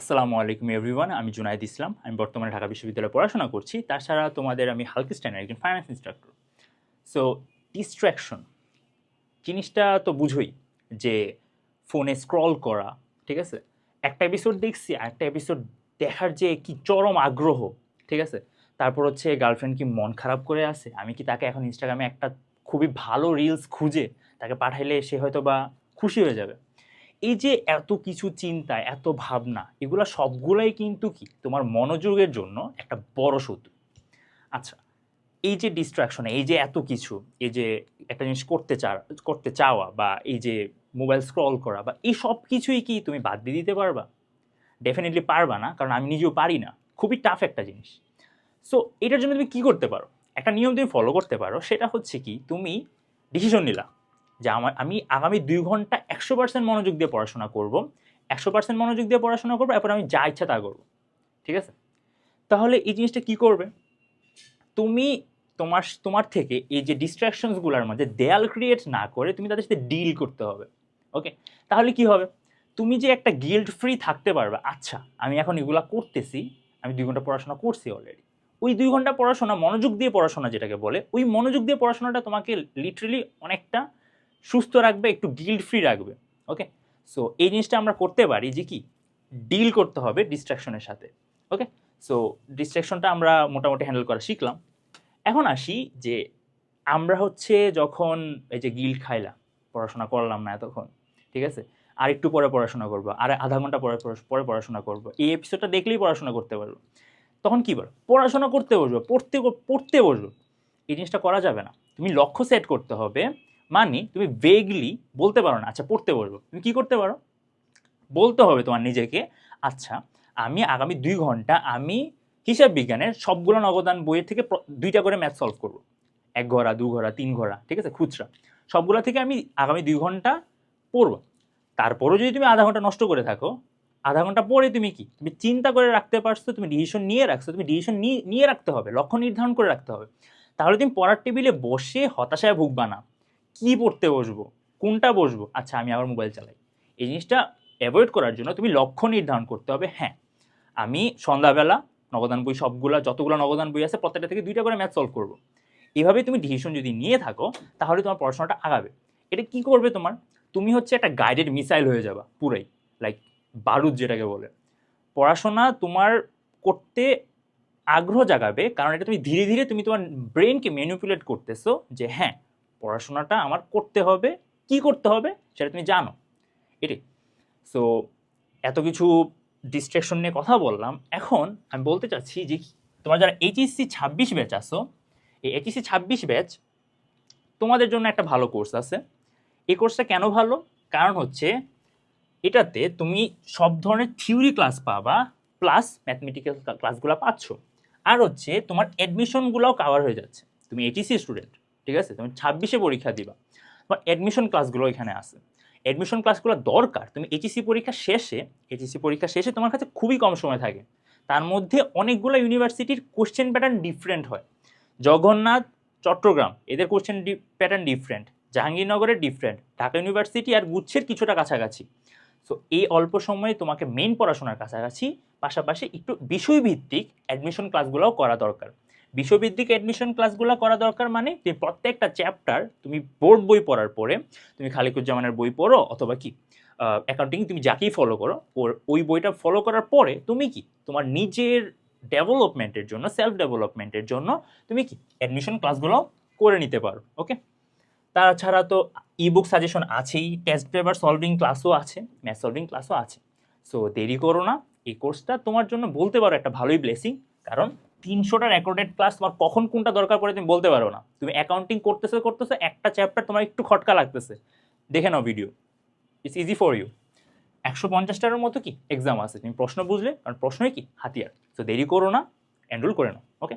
আসসালামু আলাইকুম এভরিওয়ান আমি জুনাইদ ইসলাম। আমি বর্তমানে ঢাকা বিশ্ববিদ্যালয়ে পড়াশোনা করছি। তাছাড়া তোমাদের আমি হালকিস্টানের একজন ফাইন্যান্স ইনস্ট্রাক্টর সো ডিস্ট্র্যাকশন জিনিসটা তো বুঝোই যে ফোনে স্ক্রল করা, ঠিক আছে? একটা এপিসোড দেখছি একটা এপিসোড দেখার যে কি চরম আগ্রহ, ঠিক আছে? তারপর হচ্ছে গার্লফ্রেন্ড কি মন খারাপ করে আছে? আমি কি তাকে এখন ইনস্টাগ্রামে একটা খুবই ভালো রিলস খুঁজে, তাকে পাঠাইলে সে হয়তো বা খুশি হয়ে যাবে? এই যে এত কিছু চিন্তা, এত ভাবনা, এগুলো সবগুলাই কিন্তু কি? তোমার মনোযোগের জন্য একটা বড় শত্রু। আচ্ছা এই যে ডিস্ট্রাকশন এই যে এত কিছু, এই যে একটা জিনিস করতে চা করতে চাওয়া বা এই যে মোবাইল স্ক্রল করা বা এই সব কিছুই কি তুমি বাদ দিয়ে দিতে পারবা? ডেফিনেটলি পারবা না, কারণ আমি নিজেও পারি না। খুবই টাফ একটা জিনিস। সো এটার জন্য তুমি কি করতে পারো? একটা নিয়ম তুমি ফলো করতে পারো, সেটা হচ্ছে কি, তুমি ডিসিশন নিলা। যে আমার আমি আগামী দুই ঘণ্টা একশো পার্সেন্ট মনোযোগ দিয়ে পড়াশোনা করব, একশো পার্সেন্ট মনোযোগ দিয়ে পড়াশোনা করব, এরপর আমি যা ইচ্ছা তা করব। ঠিক আছে? তাহলে এই জিনিসটা কি করবে? তুমি তোমার তোমার থেকে এই যে ডিস্ট্রাকশনসগুলোর মধ্যে দেয়াল ক্রিয়েট না করে তুমি তাদের সাথে ডিল করতে হবে। ওকে তাহলে কি হবে? তুমি যে একটা গিল্ড ফ্রি থাকতে পারবে আচ্ছা আমি এখন এগুলা করতেছি, আমি দুই ঘণ্টা পড়াশোনা করছি অলরেডি ওই দুই ঘণ্টা পড়াশোনা, মনোযোগ দিয়ে পড়াশোনা যেটাকে বলে, ওই মনোযোগ দিয়ে পড়াশোনাটা তোমাকে লিটারেলি অনেকটা সুস্থ রাখবে, একটু গিল্ড ফ্রি রাখবে ওকে সো এই জিনিসটা আমরা করতে পারি যে কি? ডিল করতে হবে ডিস্ট্রাকশনের সাথে ওকে সো ডিস্ট্রাকশনটা আমরা মোটামুটি হ্যান্ডেল করা শিখলাম। এখন আসি যে আমরা হচ্ছে যখন এই যে গিল্ড খাইলাম, পড়াশোনা করলাম না এতক্ষণ, ঠিক আছে? আর একটু পরে পড়াশোনা করব, আর আধা ঘণ্টা পরে পরে পড়াশোনা করব, এই এপিসোডটা দেখলেই পড়াশোনা করতে পারব। তখন কি বলো? পড়াশোনা করতে বসবো, পড়তে পড়তে বসবো। এই জিনিসটা করা যাবে না। তুমি লক্ষ্য সেট করতে হবে মানে তুমি ভেগলি বলতে পারো না আচ্ছা পড়তে বসবো। তুমি কি করতে পারো? বলতে হবে তোমার নিজেকে আচ্ছা আমি আগামী দুই ঘণ্টা আমি হিসাব বিজ্ঞানের সবগুলো নবদান বইয়ের থেকে দুইটা করে ম্যাথ সলভ করব। এক ঘোড়া, দু ঘোড়া, তিন ঘোড়া, ঠিক আছে, খুচরা। সবগুলো থেকে আমি আগামী দুই ঘণ্টা পড়ব। তারপরেও যদি তুমি আধা ঘণ্টা নষ্ট করে থাকো, আধা ঘণ্টা পরে তুমি কি? তুমি চিন্তা করে রাখতে পারছ, তুমি ডিসিশন নিয়ে রাখছো, তুমি ডিসিশন নিয়ে রাখতে হবে, লক্ষ্য নির্ধারণ করে রাখতে হবে। তাহলে তুমি পড়ার টেবিলে বসে হতাশায় ভুগবা না। কি পড়তে বসবো? কোনটা বসবো? আচ্ছা আমি আবার মোবাইল চালাই। এই জিনিসটা অ্যাভয়েড করার জন্য তুমি লক্ষ্য নির্ধারণ করতে হবে। হ্যাঁ আমি সন্ধ্যাবেলা নবদান বই সবগুলা, যতগুলো নবদান বই আছে, প্রত্যেকটা থেকে দুইটা করে ম্যাথ সলভ করব। এভাবে তুমি ডিসিশন যদি নিয়ে থাকো, তাহলে তোমার পড়াশোনাটা আগাবে। এটা কি করবে তোমার? তুমি হচ্ছে একটা গাইডেড মিসাইল হয়ে যাবা, পুরাই। লাইক বারুদ যেটাকে বলে। পড়াশোনা তোমার করতে আগ্রহ জাগাবে, কারণ এটা তুমি ধীরে ধীরে তুমি তোমার ব্রেনকে ম্যানিপুলেট করতেছো যে হ্যাঁ পড়াশোনাটা আমার করতে হবে। কি করতে হবে সেটা তুমি জানো। এটাই। সো এত কিছু ডিস্ট্রাকশন নিয়ে কথা বললাম। এখন আমি বলতে চাচ্ছি যে তোমার যারা এইচএসসি ছাব্বিশ ব্যাচ আসো এই এইচএসসি ছাব্বিশ ব্যাচ তোমাদের জন্য একটা ভালো কোর্স আছে। এই কোর্সটা কেন ভালো? কারণ হচ্ছে এটাতে তুমি সব ধরনের থিওরি ক্লাস পাবা প্লাস ম্যাথমেটিক্যাল ক্লাসগুলো পাচ্ছ। আর হচ্ছে তোমার অ্যাডমিশনগুলোও কাভার হয়ে যাচ্ছে। তুমি এইচএসসি স্টুডেন্ট ঠিক আছে? তুমি ছাব্বিশে পরীক্ষা দিবা। তোমার অ্যাডমিশন ক্লাসগুলো এখানে আছে। অ্যাডমিশন ক্লাসগুলো দরকার। তুমি এইচএসসি পরীক্ষা শেষে এইচএসসি পরীক্ষা শেষে তোমার কাছে খুবই কম সময় থাকে। তার মধ্যে অনেকগুলো ইউনিভার্সিটির কোশ্চেন প্যাটার্ন ডিফারেন্ট হয়। জগন্নাথ, চট্টগ্রাম, এদের কোশ্চেন প্যাটার্ন ডিফারেন্ট জাহাঙ্গীরনগরের ডিফারেন্ট ঢাকা ইউনিভার্সিটি আর গুচ্ছের কিছুটা কাছাকাছি। সো এই অল্প সময়ে তোমাকে মেইন পড়াশোনার কাছাকাছি। পাশাপাশি একটু বিষয়ভিত্তিক অ্যাডমিশন ক্লাসগুলোও করা দরকার। বিষয়ভিত্তিক অ্যাডমিশন ক্লাসগুলো করা দরকার মানে তুমি প্রত্যেকটা চ্যাপ্টার তুমি বোর্ড বই পড়ার পরে তুমি খালিকুজ্জামানের বই পড়ো অথবা কি অ্যাকাউন্টিং তুমি যাকেই ফলো করো ওই বইটা ফলো করার পরে তুমি কি, তোমার নিজের ডেভেলপমেন্টের জন্য সেলফ ডেভেলপমেন্টের জন্য তুমি কি অ্যাডমিশন ক্লাসগুলো করে নিতে পারো ওকে তাছাড়া তো ইবুক সাজেশন আছেই টেস্ট পেপার সলভিং ক্লাসও আছে ম্যাথ সলভিং ক্লাসও আছে। সো দেরি করো না, এই কোর্সটা তোমার জন্য বলতে পারো একটা ভালোই ব্লেসিং কারণ তিনশোটা রেকর্ডেড ক্লাস তোমার কখন কোনটা দরকার পড়ে তুমি বলতে পারো না। তুমি অ্যাকাউন্টিং করতেছো করতেছো, একটা চ্যাপ্টার তোমার একটু খটকা লাগতেছে। দেখে নাও video it's easy for you একশো পঞ্চাশটার মতো কি? এক্সাম আছে। তুমি প্রশ্ন বুঝলে কারণ প্রশ্নই কি? হাতিয়ার। তো দেরি করো না এনরোল করে নাও ওকে